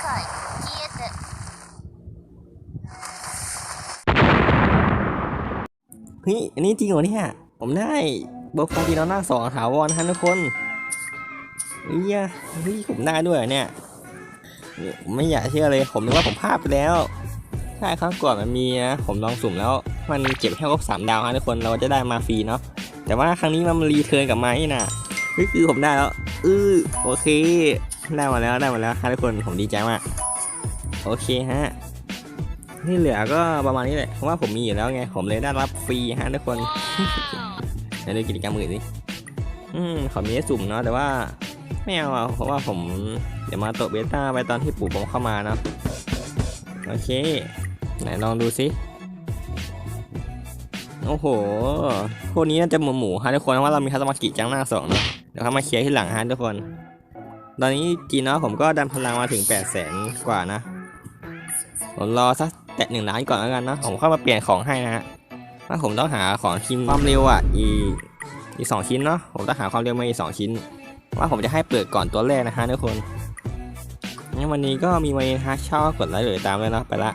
回消えて เฮ้ยอันนี้จริงเหรอเนี่ย ผมได้เบอร์ฟอร์ติโนนาสองถาวรฮะทุกคนเฮ้ยอะเฮ้ยผมได้ด้วยเหรอเนี่ยผมไม่อยากเชื่อเลย ผมนึกว่าผมพลาดไปแล้ว ใช่ครั้งก่อนมันมีนะ ผมลองสุ่มแล้ว มันเก็บแค่ครบสามดาวฮะทุกคน เราจะได้มาฟรีเนาะ แต่ว่าครั้งนี้มันรีเทิร์นกลับมานี่นะเฮ้ยคือผมได้แล้ว อือโอเค ได้มาแล้วได้มาแล้วฮะทุกคนผมดีใจมากโอเคฮะที่เหลือก็ประมาณนี้แหละเพราะว่าผมมีอยู่แล้วไงผมเลยได้รับฟรีฮะทุกคนเดี๋ยวดูกิจกรรมอื่นสิอืมเขามีให้สุ่มเนาะแต่ว่าไม่เอาอะเพราะว่าผมเดี๋ยวมาโตะเบต้าไปตอนที่ปู่ผมเข้ามาเนาะโอเค ไหนลองดูสิโอ้โหพวกนี้น่าจะหมูหมูฮะทุกคนเพราะว่าเรามีคาสมากิจังหน้าสองเนาะเดี๋ยวเขามาเคลียร์ที่หลังฮะทุกคน ตอนนี้จีนเนาะผมก็ดันพลังมาถึง8 0 0แสนกว่านะผมรอสักแตะหนึ่งล้านก่อนแล้วกันเนาะผมเข้ามาเปลี่ยนของให้นะฮะว่าผมต้องหาของทีมความเร็วอะอีอีสองชิ้นเนาะผมต้องหาความเร็วมาอีสองชิ้น ว่าผมจะให้เปิดก่อนตัวแรกนะฮะทุกคนงั้นวันนี้ก็มีวันนี้ฮะชอบกดไลค์หรือตามเลยเนาะไปละ